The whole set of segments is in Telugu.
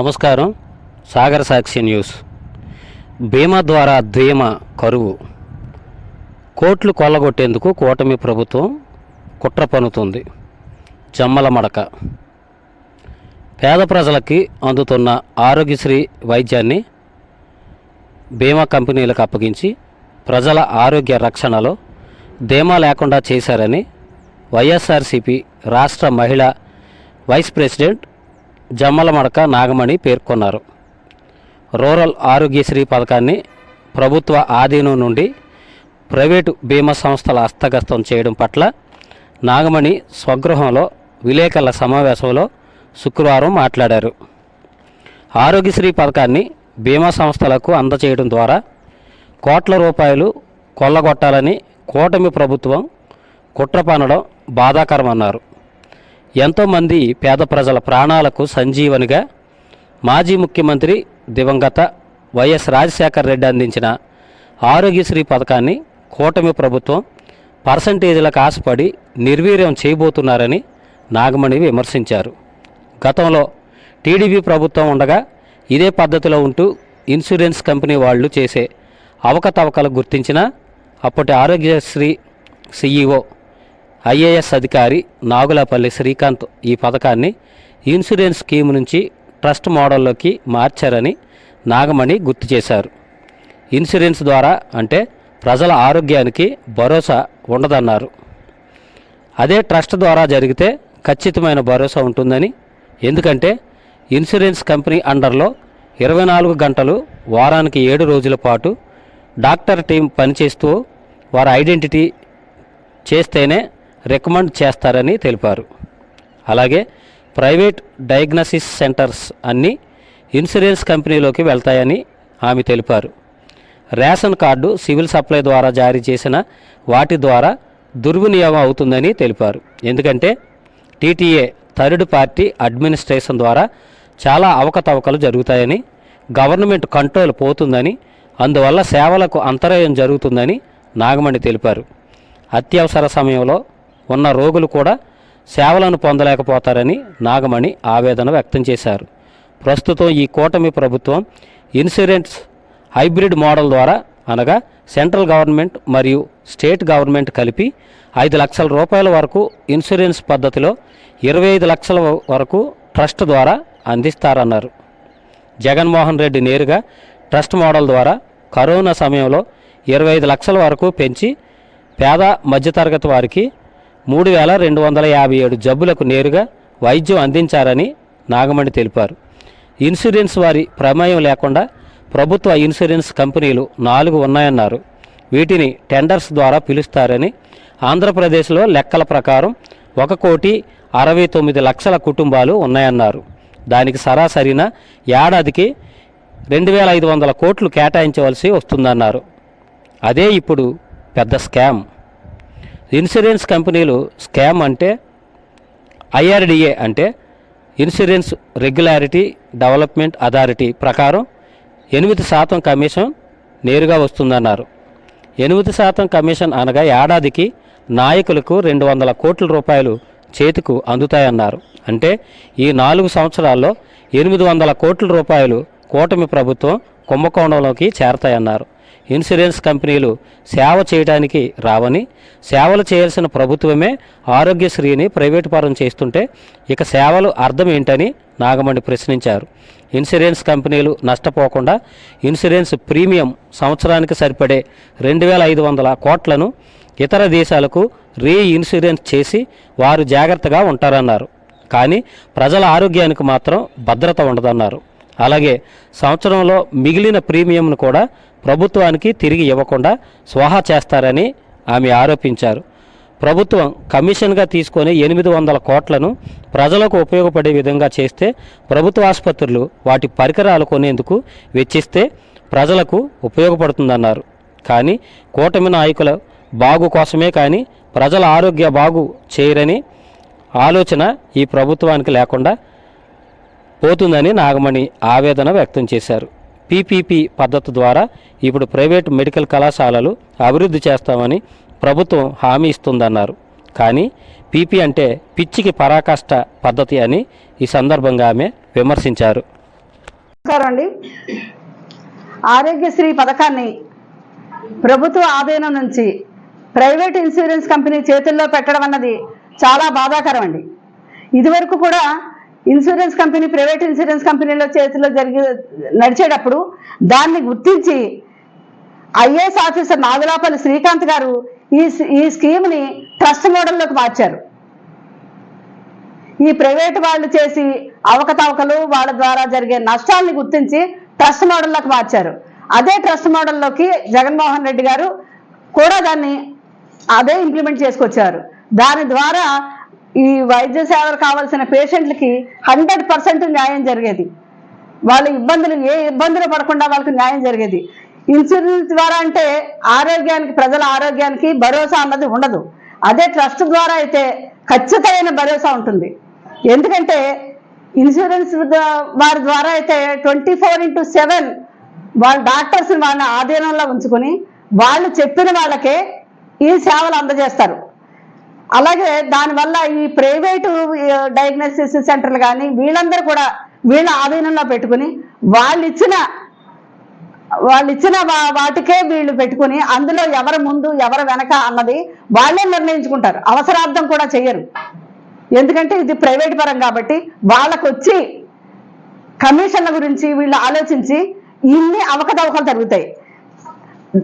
నమస్కారం. సాగర సాక్షి న్యూస్. బీమా ద్వారా ధీమ కరువు. కోట్లు కొల్లగొట్టేందుకు కూటమి ప్రభుత్వం కుట్ర పనుతుంది జమ్మల మడక. పేద ప్రజలకి అందుతున్న ఆరోగ్యశ్రీ వైద్యాన్ని బీమా కంపెనీలకు అప్పగించి ప్రజల ఆరోగ్య రక్షణలో ధీమా లేకుండా చేశారని వైఎస్ఆర్సిపి రాష్ట్ర మహిళా వైస్ ప్రెసిడెంట్ జమ్మల మడక నాగమణి పేర్కొన్నారు. రూరల్ ఆరోగ్యశ్రీ పథకాన్ని ప్రభుత్వ ఆధీనం నుండి ప్రైవేటు బీమా సంస్థల హస్తగస్తం చేయడం పట్ల నాగమణి స్వగృహంలో విలేకరుల సమావేశంలో శుక్రవారం మాట్లాడారు. ఆరోగ్యశ్రీ పథకాన్ని బీమా సంస్థలకు అందచేయడం ద్వారా కోట్ల రూపాయలు కొల్లగొట్టాలని కూటమి ప్రభుత్వం కుట్ర పనడం బాధాకరమన్నారు. ఎంతోమంది పేద ప్రజల ప్రాణాలకు సంజీవనిగా మాజీ ముఖ్యమంత్రి దివంగత వైఎస్ రాజశేఖర్ రెడ్డి అందించిన ఆరోగ్యశ్రీ పథకాన్ని కూటమి ప్రభుత్వం పర్సంటేజీలకు ఆశపడి నిర్వీర్యం చేయబోతున్నారని నాగమణి విమర్శించారు. గతంలో టీడీపీ ప్రభుత్వం ఉండగా ఇదే పద్ధతిలో ఉంటూ ఇన్సూరెన్స్ కంపెనీ వాళ్ళు చేసే అవకతవకలు గుర్తించిన అప్పటి ఆరోగ్యశ్రీ సీఈఓ ఐఏఎస్ అధికారి నాగులపల్లి శ్రీకాంత్ ఈ పథకాన్ని ఇన్సూరెన్స్ స్కీమ్ నుంచి ట్రస్ట్ మోడల్లోకి మార్చారని నాగమణి గుర్తు చేశారు. ఇన్సూరెన్స్ ద్వారా అంటే ప్రజల ఆరోగ్యానికి భరోసా ఉండదన్నారు. అదే ట్రస్ట్ ద్వారా జరిగితే ఖచ్చితమైన భరోసా ఉంటుందని ఎందుకంటే ఇన్సూరెన్స్ కంపెనీ అండర్లో ఇరవై నాలుగు గంటలు వారానికి ఏడు రోజుల పాటు డాక్టర్ టీం పనిచేస్తూ వారి ఐడెంటిటీ చేస్తేనే రికమెండ్ చేస్తారని తెలిపారు. అలాగే ప్రైవేట్ డయాగ్నసిస్ సెంటర్స్ అన్నీ ఇన్సూరెన్స్ కంపెనీలోకి వెళ్తాయని ఆమె తెలిపారు. రేషన్ కార్డు సివిల్ సప్లై ద్వారా జారీ చేసిన వాటి ద్వారా దుర్వినియోగం అవుతుందని తెలిపారు. ఎందుకంటే టీటీఏ థర్డ్ పార్టీ అడ్మినిస్ట్రేషన్ ద్వారా చాలా అవకతవకలు జరుగుతాయని గవర్నమెంట్ కంట్రోల్ పోతుందని అందువల్ల సేవలకు అంతరాయం జరుగుతుందని నాగమణి తెలిపారు. అత్యవసర సమయంలో ఉన్న రోగులు కూడా సేవలను పొందలేకపోతారని నాగమణి ఆవేదన వ్యక్తం చేశారు. ప్రస్తుతం ఈ కూటమి ప్రభుత్వం ఇన్సూరెన్స్ హైబ్రిడ్ మోడల్ ద్వారా అనగా సెంట్రల్ గవర్నమెంట్ మరియు స్టేట్ గవర్నమెంట్ కలిపి ఐదు లక్షల రూపాయల వరకు ఇన్సూరెన్స్ పద్ధతిలో ఇరవై ఐదు లక్షల వరకు ట్రస్ట్ ద్వారా అందిస్తారన్నారు. జగన్మోహన్ రెడ్డి నేరుగా ట్రస్ట్ మోడల్ ద్వారా కరోనా సమయంలో ఇరవై ఐదు లక్షల వరకు పెంచి పేద మధ్యతరగతి వారికి మూడు వేల రెండు వందల యాభై ఏడు జబ్బులకు నేరుగా వైద్యం అందించారని నాగమణి తెలిపారు. ఇన్సూరెన్స్ వారి ప్రమేయం లేకుండా ప్రభుత్వ ఇన్సూరెన్స్ కంపెనీలు నాలుగు ఉన్నాయన్నారు. వీటిని టెండర్స్ ద్వారా పిలుస్తారని ఆంధ్రప్రదేశ్లో లెక్కల ప్రకారం ఒక కోటి అరవై తొమ్మిది లక్షల కుటుంబాలు ఉన్నాయన్నారు. దానికి సరాసరిన ఏడాదికి రెండు వేల ఐదు వందల కోట్లు కేటాయించవలసి వస్తుందన్నారు. అదే ఇప్పుడు పెద్ద స్కామ్. ఇన్సూరెన్స్ కంపెనీలు స్కామ్ అంటే ఐఆర్డిఏ అంటే ఇన్సూరెన్స్ రెగ్యులారిటీ డెవలప్మెంట్ అథారిటీ ప్రకారం ఎనిమిది శాతం కమిషన్ నేరుగా వస్తుందన్నారు. ఎనిమిది శాతం కమిషన్ అనగా ఏడాదికి నాయకులకు రెండు వందల కోట్ల రూపాయలు చేతికు అందుతాయన్నారు. అంటే ఈ నాలుగు సంవత్సరాల్లో ఎనిమిది వందల కోట్ల రూపాయలు కూటమి ప్రభుత్వం కుంభకోణంలోకి చేరతాయన్నారు. ఇన్సూరెన్స్ కంపెనీలు సేవ చేయడానికి రావని సేవలు చేయాల్సిన ప్రభుత్వమే ఆరోగ్యశ్రీని ప్రైవేటు పరం చేస్తుంటే ఇక సేవలు అర్థం ఏంటని నాగమణి ప్రశ్నించారు. ఇన్సూరెన్స్ కంపెనీలు నష్టపోకుండా ఇన్సూరెన్స్ ప్రీమియం సంవత్సరానికి సరిపడే రెండు వేల ఐదు వందల కోట్లను ఇతర దేశాలకు రీ ఇన్సూరెన్స్ చేసి వారు జాగ్రత్తగా ఉంటారన్నారు. కానీ ప్రజల ఆరోగ్యానికి మాత్రం భద్రత ఉండదన్నారు. అలాగే సంవత్సరంలో మిగిలిన ప్రీమియంను కూడా ప్రభుత్వానికి తిరిగి ఇవ్వకుండా స్వాహా చేస్తారని ఆమె ఆరోపించారు. ప్రభుత్వం కమిషన్గా తీసుకొని ఎనిమిది వందల కోట్లను ప్రజలకు ఉపయోగపడే విధంగా చేస్తే ప్రభుత్వ ఆసుపత్రులు వాటి పరికరాలు కొనేందుకు వెచ్చిస్తే ప్రజలకు ఉపయోగపడుతుందన్నారు. కానీ కూటమి నాయకుల బాగు కోసమే కానీ ప్రజల ఆరోగ్య బాగు చేయరని ఆలోచన ఈ ప్రభుత్వానికి లేకుండా పోతుందని నాగమణి ఆవేదన వ్యక్తం చేశారు. పీపీపీ పద్ధతి ద్వారా ఇప్పుడు ప్రైవేట్ మెడికల్ కళాశాలలు అభివృద్ధి చేస్తామని ప్రభుత్వం హామీ ఇస్తుందన్నారు. కానీ పీపీ అంటే పిచ్చికి పరాకాష్ట పద్ధతి అని ఈ సందర్భంగా ఆమె విమర్శించారు. నమస్కారం అండి. ఆరోగ్యశ్రీ పథకాన్ని ప్రభుత్వ ఆధీనం నుంచి ప్రైవేట్ ఇన్సూరెన్స్ కంపెనీ చేతుల్లో పెట్టడం అన్నది చాలా బాధాకరం అండి. ఇదివరకు కూడా ఇన్సూరెన్స్ కంపెనీ ప్రైవేట్ ఇన్సూరెన్స్ కంపెనీల చేతిలో జరిగి నడిచేటప్పుడు దాన్ని గుర్తించి ఐఏఎస్ ఆఫీసర్ నాగులాపల్లి శ్రీకాంత్ గారు ఈ ఈ స్కీమ్ని ట్రస్ట్ మోడల్లోకి మార్చారు. ఈ ప్రైవేట్ వాళ్ళు చేసి అవకతవకలు వాళ్ళ ద్వారా జరిగే నష్టాల్ని గుర్తించి ట్రస్ట్ మోడల్లోకి మార్చారు. అదే ట్రస్ట్ మోడల్లోకి జగన్మోహన్ రెడ్డి గారు కూడా దాన్ని అదే ఇంప్లిమెంట్ చేసుకొచ్చారు. దాని ద్వారా ఈ వైద్య సేవలు కావాల్సిన పేషెంట్లకి హండ్రెడ్ పర్సెంట్ న్యాయం జరిగేది. వాళ్ళ ఇబ్బందులు ఏ ఇబ్బందులు పడకుండా వాళ్ళకి న్యాయం జరిగేది. ఇన్సూరెన్స్ ద్వారా అంటే ఆరోగ్యానికి ప్రజల ఆరోగ్యానికి భరోసా అన్నది ఉండదు. అదే ట్రస్ట్ ద్వారా అయితే ఖచ్చితమైన భరోసా ఉంటుంది. ఎందుకంటే ఇన్సూరెన్స్ వారి ద్వారా అయితే ట్వంటీ ఫోర్ ఇంటూ సెవెన్ వాళ్ళ డాక్టర్స్ని వాళ్ళ ఆధీనంలో ఉంచుకొని వాళ్ళు చెప్పిన వాళ్ళకే ఈ సేవలు అందజేస్తారు. అలాగే దానివల్ల ఈ ప్రైవేటు డయాగ్నోసిస్ సెంటర్లు కానీ వీళ్ళందరూ కూడా వీళ్ళ ఆధీనంలో పెట్టుకుని వాళ్ళు ఇచ్చిన వాళ్ళు ఇచ్చిన వా- వాటికే వీళ్ళు పెట్టుకుని అందులో ఎవరు ముందు ఎవరు వెనక అన్నది వాళ్ళే నిర్ణయించుకుంటారు. అవసరార్థం కూడా చెయ్యరు. ఎందుకంటే ఇది ప్రైవేట్ పరం కాబట్టి వాళ్ళకు వచ్చి కమిషన్ల గురించి వీళ్ళు ఆలోచించి ఇన్ని అవకతవకలు జరుగుతాయి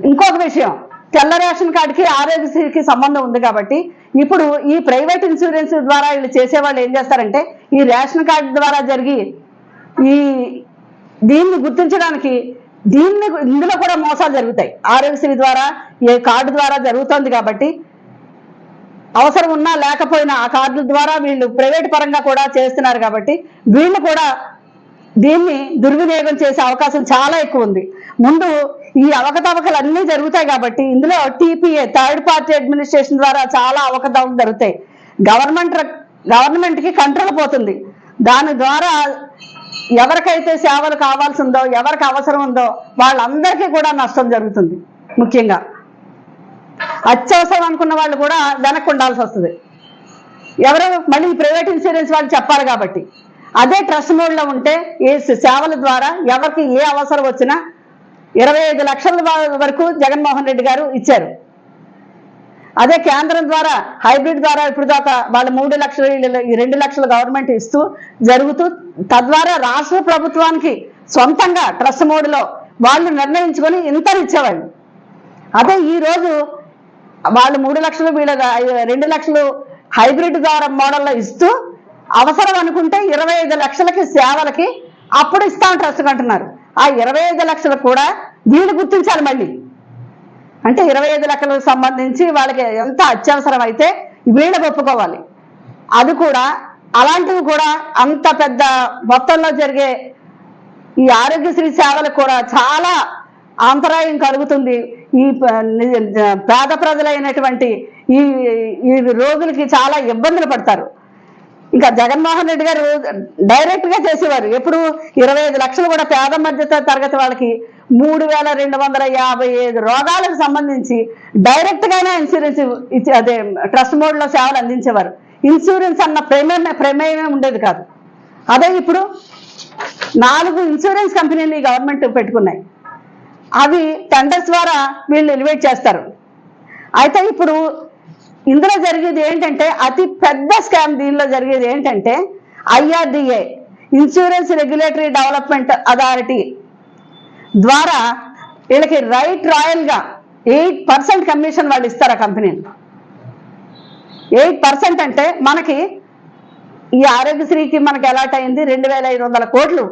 ఇంకొక విషయం తెల్ల రేషన్ కార్డుకి ఆరోగ్యశ్రీకి సంబంధం ఉంది కాబట్టి ఇప్పుడు ఈ ప్రైవేట్ ఇన్సూరెన్స్ ద్వారా వీళ్ళు చేసేవాళ్ళు ఏం చేస్తారంటే ఈ రేషన్ కార్డు ద్వారా జరిగి ఈ దీన్ని గుర్తించడానికి దీన్ని ఇందులో కూడా మోసాలు జరుగుతాయి. ఆరోగ్యశ్రీ ద్వారా ఏ కార్డు ద్వారా జరుగుతుంది కాబట్టి అవసరం ఉన్నా లేకపోయినా ఆ కార్డుల ద్వారా వీళ్ళు ప్రైవేట్ పరంగా కూడా చేస్తున్నారు కాబట్టి వీళ్ళు కూడా దీన్ని దుర్వినియోగం చేసే అవకాశం చాలా ఎక్కువ ఉంది. ముందు ఈ అవకతవకలు అన్నీ జరుగుతాయి కాబట్టి ఇందులో టీపీఏ థర్డ్ పార్టీ అడ్మినిస్ట్రేషన్ ద్వారా చాలా అవకతవకలు జరుగుతాయి. గవర్నమెంట్ గవర్నమెంట్కి కంట్రోల్ పోతుంది. దాని ద్వారా ఎవరికైతే సేవలు కావాల్సి ఉందో ఎవరికి అవసరం ఉందో వాళ్ళందరికీ కూడా నష్టం జరుగుతుంది ముఖ్యంగా. అత్యవసరం అనుకున్న వాళ్ళు కూడా వెనక్కి ఉండాల్సి వస్తుంది. ఎవరు మళ్ళీ ప్రైవేట్ ఇన్సూరెన్స్ వాళ్ళు చెప్పాలి కాబట్టి. అదే ట్రస్ట్ మోడ్లో ఉంటే ఏ సేవల ద్వారా ఎవరికి ఏ అవసరం వచ్చినా ఇరవై ఐదు లక్షల వరకు జగన్మోహన్ రెడ్డి గారు ఇచ్చారు. అదే కేంద్రం ద్వారా హైబ్రిడ్ ద్వారా ఇప్పుడు దాకా వాళ్ళు మూడు లక్షలు ఈ రెండు లక్షలు గవర్నమెంట్ ఇస్తూ జరుగుతూ తద్వారా రాష్ట్ర ప్రభుత్వానికి సొంతంగా ట్రస్ట్ మోడ్లో వాళ్ళు నిర్ణయించుకొని ఇంత ఇచ్చేవాళ్ళు. అదే ఈ రోజు వాళ్ళు మూడు లక్షలు వీళ్ళ రెండు లక్షలు హైబ్రిడ్ ద్వారా మోడల్లో ఇస్తూ అవసరం అనుకుంటే ఇరవై ఐదు లక్షలకి సేవలకి అప్పుడు ఇస్తాం ట్రస్ట్ అంటున్నారు. ఆ ఇరవై ఐదు లక్షలు కూడా వీళ్ళు గుర్తించాలి మళ్ళీ. అంటే ఇరవై ఐదు లక్షలకు సంబంధించి వాళ్ళకి ఎంత అత్యవసరం అయితే వీళ్ళకి ఒప్పుకోవాలి. అది కూడా అలాంటివి కూడా అంత పెద్ద మొత్తంలో జరిగే ఈ ఆరోగ్యశ్రీ సేవలకు కూడా చాలా అంతరాయం కలుగుతుంది. ఈ పేద ప్రజలైనటువంటి ఈ ఈ రోగులకి చాలా ఇబ్బందులు పడతారు. ఇంకా జగన్మోహన్ రెడ్డి గారు డైరెక్ట్గా చేసేవారు. ఎప్పుడు ఇరవై ఐదు లక్షలు కూడా పేద మధ్య తరగతి వాళ్ళకి మూడు వేల రెండు వందల యాభై ఐదు రోగాలకు సంబంధించి డైరెక్ట్ గానే ఇన్సూరెన్స్ ఇచ్చి అదే ట్రస్ట్ మోడ్లో సేవలు అందించేవారు. ఇన్సూరెన్స్ అన్న ప్రమేయమే ప్రమేయమే ఉండేది కాదు. అదే ఇప్పుడు నాలుగు ఇన్సూరెన్స్ కంపెనీని గవర్నమెంట్ పెట్టుకున్నాయి. అవి టెండర్స్ ద్వారా వీళ్ళు ఎలివేట్ చేస్తారు. అయితే ఇప్పుడు ఇందులో జరిగేది ఏంటంటే అతి పెద్ద స్కామ్ దీనిలో జరిగేది ఏంటంటే IRDA insurance regulatory development authority ద్వారా వీళ్ళకి రైట్ రాయల్గా ఎయిట్ పర్సెంట్ కమిషన్ వాళ్ళు ఇస్తారు ఆ కంపెనీని ఎయిట్ పర్సెంట్ అంటే మనకి ఈ ఆరోగ్యశ్రీకి మనకి అలాట్ అయింది రెండు వేల ఐదు వందల కోట్లు.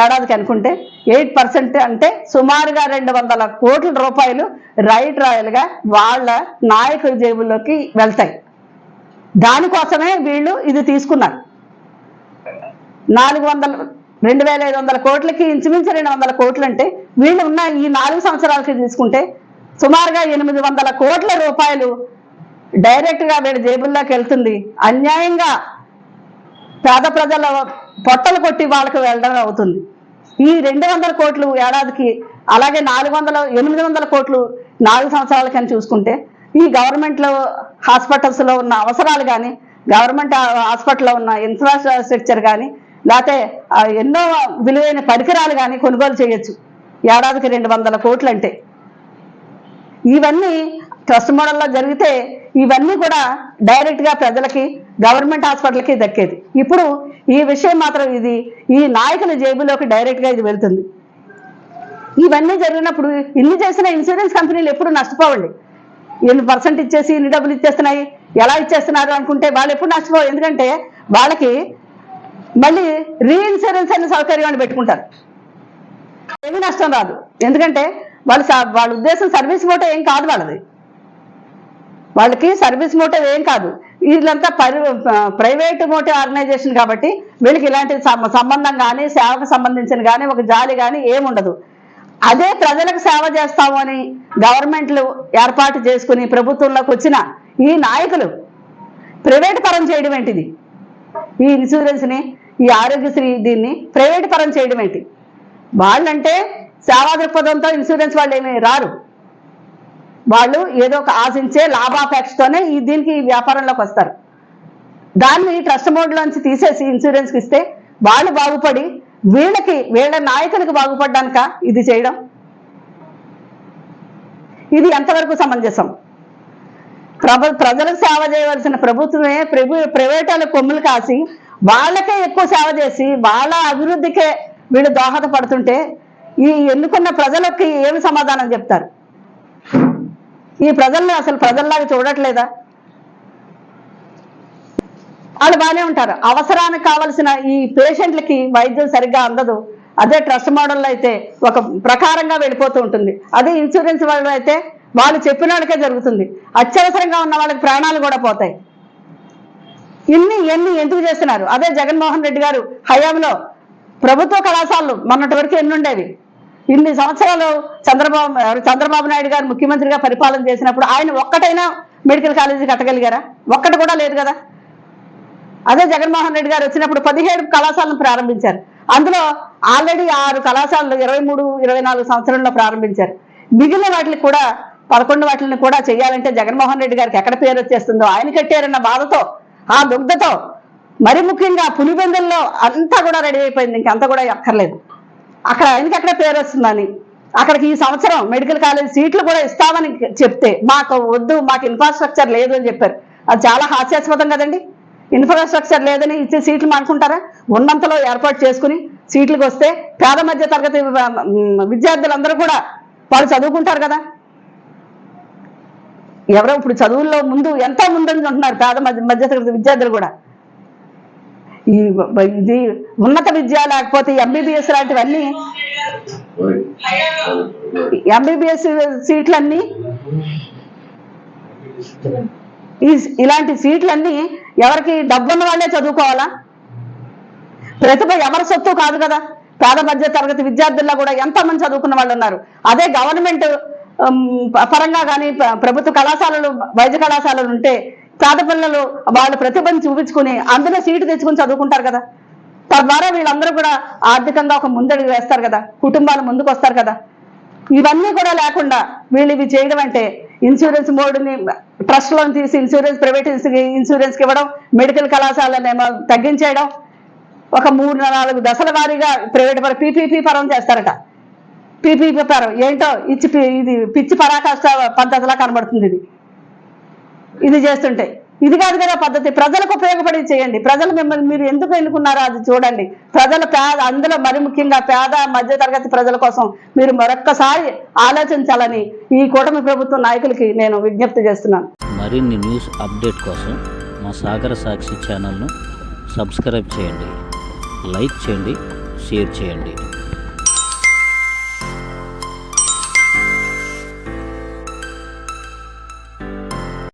ఏడాదికి అనుకుంటే ఎయిట్ పర్సెంట్ అంటే సుమారుగా రెండు వందల కోట్ల రూపాయలు రైట్ రాయల్గా వాళ్ళ నాయకుల జేబుల్లోకి వెళ్తాయి. దానికోసమే వీళ్ళు ఇది తీసుకున్నారు. నాలుగు వందల రెండు వేల ఐదు వందల కోట్లకి ఇంచుమించు రెండు వందల కోట్లు అంటే వీళ్ళు ఉన్న ఈ నాలుగు సంవత్సరాలకి తీసుకుంటే సుమారుగా ఎనిమిది వందల కోట్ల రూపాయలు డైరెక్ట్గా వీళ్ళ జేబుల్లోకి వెళ్తుంది. అన్యాయంగా పేద ప్రజల పొట్టలు కొట్టి వాళ్ళకి వెళ్ళడం అవుతుంది. ఈ రెండు వందల కోట్లు ఏడాదికి అలాగే నాలుగు వందల ఎనిమిది వందల కోట్లు నాలుగు సంవత్సరాలకని చూసుకుంటే ఈ గవర్నమెంట్లో హాస్పిటల్స్లో ఉన్న అవసరాలు కానీ గవర్నమెంట్ హాస్పిటల్లో ఉన్న ఇన్ఫ్రాస్ట్రక్చర్ కానీ లేకపోతే ఎన్నో విలువైన పరికరాలు కానీ కొనుగోలు చేయొచ్చు. ఏడాదికి రెండు వందల కోట్లు అంటే ఇవన్నీ ట్రస్ట్ మోడల్లో జరిగితే ఇవన్నీ కూడా డైరెక్ట్గా ప్రజలకి గవర్నమెంట్ హాస్పిటల్కి దక్కేది. ఇప్పుడు ఈ విషయం మాత్రం ఇది ఈ నాయకుల జేబులోకి డైరెక్ట్గా ఇది వెళ్తుంది. ఇవన్నీ జరిగినప్పుడు ఇన్ని చేసిన ఇన్సూరెన్స్ కంపెనీలు ఎప్పుడు నష్టపోవండి. ఎన్ని పర్సెంట్ ఇచ్చేసి ఇన్ని డబ్బులు ఇచ్చేస్తున్నాయి ఎలా ఇచ్చేస్తున్నారు అనుకుంటే వాళ్ళు ఎప్పుడు నష్టపోవు. ఎందుకంటే వాళ్ళకి మళ్ళీ రీఇన్సూరెన్స్ అనే సౌకర్యాన్ని పెట్టుకుంటారు. ఏమీ నష్టం రాదు. ఎందుకంటే వాళ్ళు వాళ్ళ ఉద్దేశం సర్వీస్ మోటో ఏం కాదు వాళ్ళది. వాళ్ళకి సర్వీస్ మోటివ్ ఏం కాదు. వీళ్ళంతా ప్రైవేట్ మోటివ్ ఆర్గనైజేషన్ కాబట్టి వీళ్ళకి ఇలాంటి సం- సంబంధం కానీ సేవకు సంబంధించిన కానీ ఒక జాలి కానీ ఏముండదు అదే ప్రజలకు సేవ చేస్తాము అని గవర్నమెంట్లు ఏర్పాటు చేసుకుని ప్రభుత్వంలోకి వచ్చిన ఈ నాయకులు ప్రైవేట్ పరం చేయడం ఏంటిది? ఈ ఇన్సూరెన్స్ని ఈ ఆరోగ్యశ్రీ దీన్ని ప్రైవేట్ పరం చేయడం ఏంటి? వాళ్ళంటే సేవా దృక్పథంతో ఇన్సూరెన్స్ వాళ్ళు ఏమీ రారు. వాళ్ళు ఏదో ఒక ఆశించే లాభాపేక్షతోనే ఈ దీనికి ఈ వ్యాపారంలోకి వస్తారు. దాన్ని ట్రస్ట్ బోర్డులోంచి తీసేసి ఇన్సూరెన్స్కి ఇస్తే వాళ్ళు బాగుపడి వీళ్ళకి వీళ్ళ నాయకులకు బాగుపడ్డానుక ఇది చేయడం. ఇది ఎంతవరకు సమంజసం? ప్రభ ప్రజలకు సేవ చేయవలసిన ప్రభుత్వమే ప్రభు ప్రైవేట్ వాళ్ళ కొమ్ములు కాసి వాళ్ళకే ఎక్కువ సేవ చేసి వాళ్ళ అభివృద్ధికే వీళ్ళు దోహదపడుతుంటే ఈ ఎన్నుకున్న ప్రజలకి ఏమి సమాధానం చెప్తారు? ఈ ప్రజల్లో అసలు ప్రజల్లాగా చూడట్లేదా? వాళ్ళు బాగానే ఉంటారు. అవసరానికి కావలసిన ఈ పేషెంట్లకి వైద్యం సరిగ్గా అందదు. అదే ట్రస్ట్ మోడల్లో అయితే ఒక ప్రకారంగా వెళ్ళిపోతూ ఉంటుంది. అదే ఇన్సూరెన్స్ వాళ్ళు అయితే వాళ్ళు చెప్పిన వాళ్ళకే జరుగుతుంది. అత్యవసరంగా ఉన్న వాళ్ళకి ప్రాణాలు కూడా పోతాయి. ఇన్ని ఎన్ని ఎందుకు చేస్తున్నారు? అదే జగన్మోహన్ రెడ్డి గారు హయాంలో ప్రభుత్వ కళాశాలలు మొన్నటి వరకు ఎన్నుండేవి. ఇన్ని సంవత్సరాలు చంద్రబాబు చంద్రబాబు నాయుడు గారు ముఖ్యమంత్రిగా పరిపాలన చేసినప్పుడు ఆయన ఒక్కటైనా మెడికల్ కాలేజీ కట్టగలిగారా? ఒక్కటి కూడా లేదు కదా. అదే జగన్మోహన్ రెడ్డి గారు వచ్చినప్పుడు పదిహేడు కళాశాలను ప్రారంభించారు. అందులో ఆల్రెడీ ఆరు కళాశాలలు ఇరవై మూడు ఇరవై నాలుగు సంవత్సరంలో ప్రారంభించారు. మిగిలిన వాటిని కూడా పదకొండు వాటిని కూడా చేయాలంటే జగన్మోహన్ రెడ్డి గారికి ఎక్కడ పేరు వచ్చేస్తుందో ఆయన కట్టారన్న బాధతో ఆ దుగ్ధతో మరి ముఖ్యంగా పులిబెందుల్లో అంతా కూడా రెడీ అయిపోయింది. ఇంకంతా కూడా ఎక్కర్లేదు. అక్కడ ఆయనకి అక్కడ పేరు వస్తుందని. అక్కడికి ఈ సంవత్సరం మెడికల్ కాలేజ్ సీట్లు కూడా ఇస్తామని చెప్తే మాకు వద్దు మాకు ఇన్ఫ్రాస్ట్రక్చర్ లేదు అని చెప్పారు. అది చాలా హాస్యాస్పదం కదండి. ఇన్ఫ్రాస్ట్రక్చర్ లేదని ఇచ్చే సీట్లు అనుకుంటారా ఉన్నంతలో ఏర్పాటు చేసుకుని సీట్లకు వస్తే పేద మధ్య తరగతి విద్యార్థులందరూ కూడా వాళ్ళు చదువుకుంటారు కదా. ఎవరో ఇప్పుడు చదువుల్లో ముందు ఎంతో ముందు ఉంటున్నారు పేద మధ్య మధ్య తరగతి విద్యార్థులు కూడా. ఈ ఇది ఉన్నత విద్య లేకపోతే ఎంబీబీఎస్ లాంటివన్నీ ఎంబీబీఎస్ సీట్లన్నీ ఈ ఇలాంటి సీట్లన్నీ ఎవరికి డబ్బున్న వాళ్ళే చదువుకోవాలా? ప్రతిభ ఎవరి సొత్తు కాదు కదా? పేద మధ్య తరగతి విద్యార్థుల్లో కూడా ఎంతమంది చదువుకున్న వాళ్ళు ఉన్నారు? అదే గవర్నమెంట్ పరంగా కానీ ప్రభుత్వ కళాశాలలు వైద్య కళాశాలలు ఉంటే పేద పిల్లలు వాళ్ళ ప్రతిభను చూపించుకుని అందులో సీటు తెచ్చుకొని చదువుకుంటారు కదా. తద్వారా వీళ్ళందరూ కూడా ఆర్థికంగా ఒక ముందడుగు వేస్తారు కదా. కుటుంబాలు ముందుకు వస్తారు కదా. ఇవన్నీ కూడా లేకుండా వీళ్ళు ఇవి చేయడం అంటే ఇన్సూరెన్స్ బోర్డుని ట్రస్ట్ లోన్ తీసి ఇన్సూరెన్స్ ప్రైవేట్ ఇన్సూరెన్స్ ఇవ్వడం మెడికల్ కళాశాలనేమో తగ్గించేయడం ఒక మూడు నాలుగు దశల వారీగా ప్రైవేట్ పరం పీపీపీ పరం చేస్తారట. పీపీపీ పరం ఏంటో ఇచ్చి పి- ఇది పిచ్చి పరాకాష్ట పద్ధతిలా కనబడుతుంది ఇది. ఇది చేస్తుంటే. ఇది కాదు కదా పద్ధతి. ప్రజలకు ఉపయోగపడి చేయండి. ప్రజలు మిమ్మల్ని మీరు ఎందుకు ఎన్నుకున్నారో అది చూడండి. ప్రజల పేద అందులో మరి ముఖ్యంగా పేద మధ్య తరగతి ప్రజల కోసం మీరు మరొక్కసారి ఆలోచించాలని ఈ కూటమి ప్రభుత్వ నాయకులకి నేను విజ్ఞప్తి చేస్తున్నాను. మరిన్ని న్యూస్ అప్డేట్ కోసం మా సాగర సాక్షి ఛానల్ను సబ్స్క్రైబ్ చేయండి. లైక్ చేయండి షేర్ చేయండి.